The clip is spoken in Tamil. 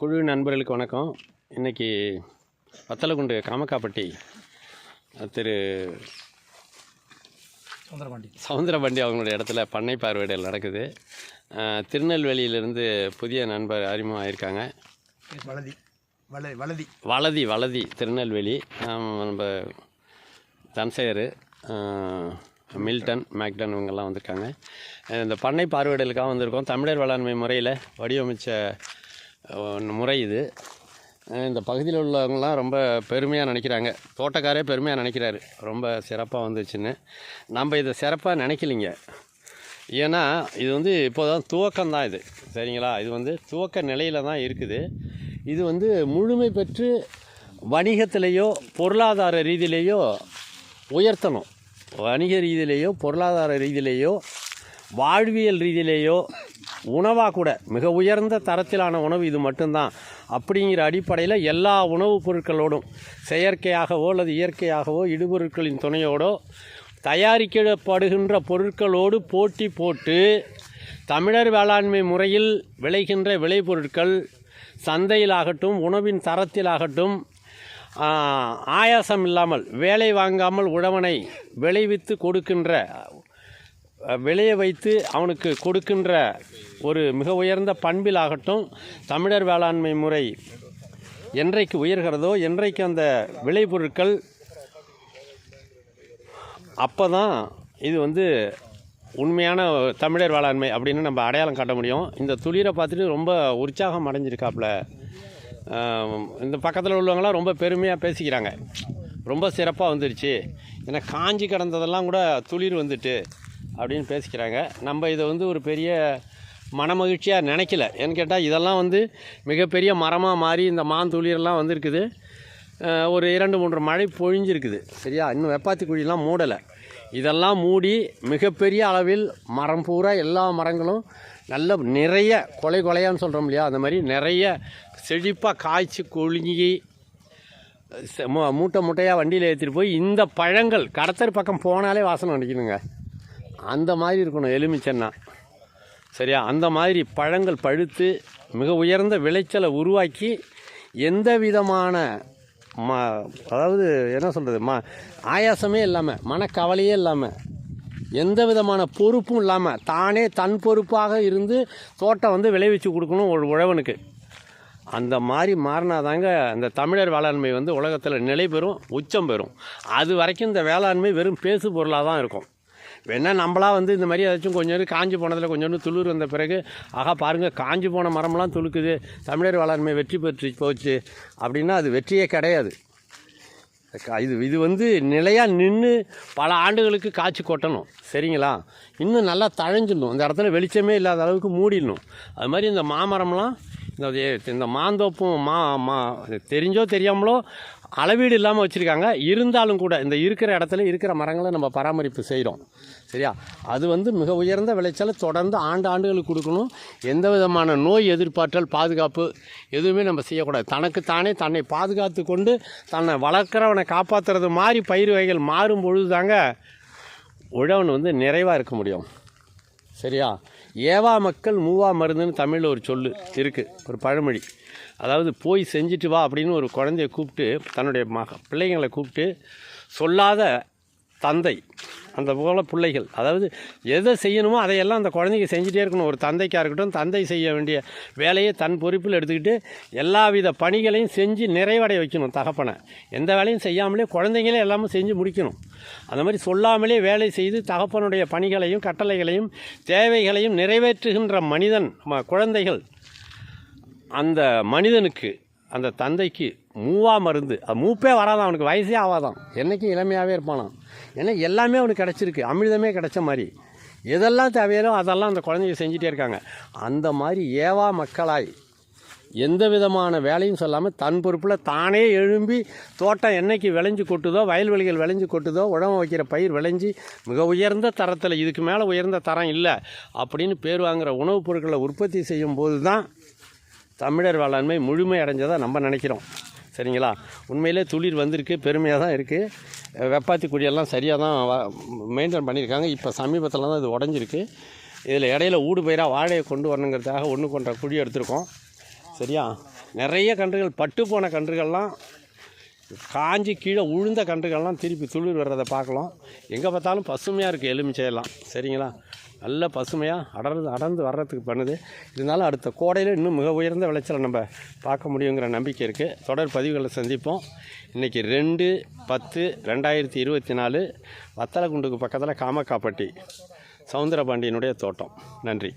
குழு நண்பர்களுக்கு வணக்கம். இன்றைக்கி வத்தலகுண்டு காமக்காப்பட்டி திரு சுந்தரபாண்டி சவுந்தரபாண்டி அவங்களுடைய இடத்துல பண்ணை பார்வையிடல் நடக்குது. திருநெல்வேலியிலிருந்து புதிய நண்பர் அறிமுகமாயிருக்காங்க வலதி. வல வலதி. வளதி வளதி திருநெல்வேலி. நம்ம தன்சேகர் மில்டன் மேக்டன் இவங்கெல்லாம் வந்திருக்காங்க. இந்த பண்ணை பார்வையிடலுக்காக வந்திருக்கோம். தமிழர் வேளாண்மை முறையில் வடிவமைச்ச முறை இது. இந்த பகுதியில் உள்ளவங்களாம் ரொம்ப பெருமையாக நினைக்கிறாங்க. தோட்டக்காரே பெருமையாக நினைக்கிறாரு. ரொம்ப சிறப்பாக வந்துச்சுன்னு. நம்ம இதை சிறப்பாக நினைக்கலிங்க. ஏன்னா இது வந்து இப்போ தான் துவக்கம் தான் இது. சரிங்களா? இது வந்து துவக்க நிலையில் தான் இருக்குது. இது வந்து முழுமை பெற்று வணிகத்திலேயோ பொருளாதார ரீதியிலேயோ உயர்த்தணும். வணிக ரீதியிலேயோ பொருளாதார ரீதியிலேயோ வாழ்வியல் ரீதியிலேயோ உணவாக கூட மிக உயர்ந்த தரத்திலான உணவு இது மட்டும்தான். அப்படிங்கிற அடிப்படையில் எல்லா உணவுப் பொருட்களோடும் செயற்கையாகவோ அல்லது இயற்கையாகவோ இடுபொருட்களின் துணையோடோ தயாரிக்கப்படுகின்ற பொருட்களோடு போட்டி போட்டு தமிழர் வேளாண்மை முறையில் விளைகின்ற விளைபொருட்கள் சந்தையிலாகட்டும் உணவின் தரத்திலாகட்டும் ஆயாசம் இல்லாமல் வேலை வாங்காமல் உழவனை விளைவித்து கொடுக்கின்ற விளைய வைத்து அவனுக்கு கொடுக்கின்ற ஒரு மிக உயர்ந்த பண்பிலாகட்டும் தமிழர் வேளாண்மை முறை என்றைக்கு உயர்கிறதோ என்றைக்கு அந்த விளைபொருட்கள் அப்போ தான் இது வந்து உண்மையான தமிழர் வேளாண்மை அப்படின்னு நம்ம அடையாளம் காட்ட முடியும். இந்த துளிரை பார்த்துட்டு ரொம்ப உற்சாகம் அடைஞ்சிருக்காப்புல. இந்த பக்கத்தில் உள்ளவங்களாம் ரொம்ப பெருமையாக பேசிக்கிறாங்க. ரொம்ப சிறப்பாக வந்துருச்சு. ஏன்னா காஞ்சி கிடந்ததெல்லாம் கூட துளிர் வந்துட்டு அப்படின்னு பேசிக்கிறாங்க. நம்ம இதை வந்து ஒரு பெரிய மனமகிழ்ச்சியாக நினைக்கல. ஏன்னு கேட்டால் இதெல்லாம் வந்து மிகப்பெரிய மரமாக மாறி இந்த மாந்துளிரெல்லாம் வந்திருக்குது. ஒரு இரண்டு மூன்று மழை பொழிஞ்சிருக்குது. சரியா? இன்னும் வெப்பாத்தி குழியெல்லாம் மூடலை. இதெல்லாம் மூடி மிகப்பெரிய அளவில் மரம் பூரா எல்லா மரங்களும் நல்ல நிறைய கொலை கொலையான்னு சொல்கிறோம் இல்லையா? அந்த மாதிரி நிறைய செழிப்பாக காய்ச்சி கொழுங்கி மூ- மூட்டை மூட்டையாக வண்டியில் ஏற்றிட்டு போய் இந்த பழங்கள் கடத்தர் பக்கம் போனாலே வாசனை அடிக்கணுங்க அந்த மாதிரி இருக்கணும் எலுமிச்சன்னா. சரியா? அந்த மாதிரி பழங்கள் பழுத்து மிக உயர்ந்த விளைச்சலை உருவாக்கி எந்த விதமான ம அதாவது என்ன சொல்கிறது ம ஆயாசமே இல்லாமல் மனக்கவலையே இல்லாமல் எந்த விதமான பொறுப்பும் இல்லாமல் தானே தன் பொறுப்பாக இருந்து தோட்டம் வந்து விளைவிச்சு கொடுக்கணும் ஒரு உழவனுக்கு. அந்த மாதிரி மாறினாதாங்க இந்த தமிழர் வேளாண்மை வந்து உலகத்தில் நிலை பெறும் உச்சம் பெறும். அது வரைக்கும் இந்த வேளாண்மை வெறும் பேசு பொருளாக தான் இருக்கும். வேணால் நம்மளா வந்து இந்த மாதிரி ஏதாச்சும் கொஞ்சம் காஞ்சி போனதில் கொஞ்சோண்டு துளிர் வந்த பிறகு ஆகா பாருங்கள் காஞ்சி போன மரம்லாம் துளுக்குது தமிழர் வளர்மை வெற்றி பெற்று போச்சு அப்படின்னா அது வெற்றியே கிடையாது. இது இது வந்து நிலையாக நின்று பல ஆண்டுகளுக்கு காய்ச்சி கொட்டணும். சரிங்களா? இன்னும் நல்லா தழைஞ்சிடணும். இந்த இடத்துல வெளிச்சமே இல்லாத அளவுக்கு மூடிடணும். அது மாதிரி இந்த மாமரம்லாம் இந்த ஏ- இந்த மாந்தோப்பும் மா மா தெரிஞ்சோ தெரியாமலோ அளவீடு இல்லாமல் வச்சுருக்காங்க. இருந்தாலும் கூட இந்த இருக்கிற இடத்துல இருக்கிற மரங்களை நம்ம பராமரிப்பு செய்கிறோம் சரியா? அது வந்து மிக உயர்ந்த விளைச்சலை தொடர்ந்து ஆண்டு ஆண்டுகளுக்கு கொடுக்கணும். எந்த விதமான நோய் எதிர்பார்த்தல் பாதுகாப்பு எதுவுமே நம்ம செய்யக்கூடாது. தனக்கு தானே தன்னை பாதுகாத்து கொண்டு தன்னை வளர்க்குறவனை காப்பாற்றுறது மாதிரி பயிர் வகைகள் மாறும் பொழுது தாங்க உழவன் வந்து நிறைவாக இருக்க முடியும். சரியா? ஏவா மக்கள் மூவா மருந்துன்னு தமிழில் ஒரு சொல்லு இருக்குது ஒரு பழமொழி. அதாவது போய் செஞ்சுட்டு வா அப்படின்னு ஒரு குழந்தைய கூப்பிட்டு தன்னுடைய மக பிள்ளைங்களை கூப்பிட்டு சொல்லாத தந்தை அந்த போல பிள்ளைகள். அதாவது எதை செய்யணுமோ அதையெல்லாம் அந்த குழந்தைங்க செஞ்சுட்டே இருக்கணும். ஒரு தந்தைக்காக இருக்கட்டும் தந்தை செய்ய வேண்டிய வேலையை தன் பொறுப்பில் எடுத்துக்கிட்டு எல்லாவித பணிகளையும் செஞ்சு நிறைவடைய வைக்கணும் தகப்பனை. எந்த வேலையும் செய்யாமலே குழந்தைங்களே எல்லாமே செஞ்சு முடிக்கணும். அந்த மாதிரி சொல்லாமலே வேலை செய்து தகப்பனுடைய பணிகளையும் கட்டளைகளையும் தேவைகளையும் நிறைவேற்றுகின்ற மனிதன் நம்ம குழந்தைகள். அந்த மனிதனுக்கு அந்த தந்தைக்கு மூவா மருந்து. அது மூப்பே வராதான் அவனுக்கு வயசே ஆகாதான் என்றைக்கும் இளமையாகவே இருப்பானான் ஏன்னா எல்லாமே அவனுக்கு கிடச்சிருக்கு. அமிர்தமே கிடைச்ச மாதிரி. எதெல்லாம் தேவையோ அதெல்லாம் அந்த குழந்தைங்க செஞ்சிட்டே இருக்காங்க. அந்த மாதிரி ஏவா மக்களாய் எந்த விதமான வேலையும் சொல்லாமல் தன் பொறுப்பில் தானே எழும்பி தோட்டம் என்னைக்கு விளைஞ்சு கொட்டுதோ வயல்வெளிகள் விளைஞ்சு கொட்டுதோ உழவு வைக்கிற பயிர் விளைஞ்சி மிக உயர்ந்த தரத்தில் இதுக்கு மேலே உயர்ந்த தரம் இல்லை அப்படின்னு பேர் வாங்குகிற உணவுப் பொருட்களை உற்பத்தி செய்யும் போது தான் தமிழர் வேளாண்மை முழுமை அடைஞ்சதாக நம்ம நினைக்கிறோம். சரிங்களா? உண்மையிலே துளிர் வந்திருக்கு பெருமையாக தான் இருக்குது வெப்பாத்தி குடியெல்லாம் சரியாக தான் மெயின்டைன் பண்ணியிருக்காங்க. இப்போ சமீபத்தில் தான் இது உடஞ்சிருக்கு. இதில் இடையில ஊடு பயிராக வாழையை கொண்டு வரணுங்கிறதுக்காக ஒன்று கொண்ட குழி எடுத்திருக்கோம். சரியா? நிறைய கன்றுகள் பட்டு போன கன்றுகள்லாம் காஞ்சி கீழே உழுந்த கன்றுகள்லாம் திருப்பி துளிர் வர்றதை பார்க்கலாம். எங்கே பார்த்தாலும் பசுமையாக இருக்குது எலுமிச்சையெல்லாம். சரிங்களா? நல்ல பசுமையாக அடர்ந்து அடர்ந்து வர்றதுக்கு பண்ணுது. இருந்தாலும் அடுத்த கோடையில் இன்னும் மிக உயர்ந்த விளைச்சலை நம்ம பார்க்க முடியுங்கிற நம்பிக்கை இருக்குது தொடர் பதிவுகளை சந்திப்போம். இன்றைக்கி ரெண்டு பத்து ரெண்டாயிரத்தி இருபத்தி நாலு வத்தலகுண்டுக்கு பக்கத்தில் காமக்காப்பட்டி சவுந்தரபாண்டியனுடைய தோட்டம். நன்றி.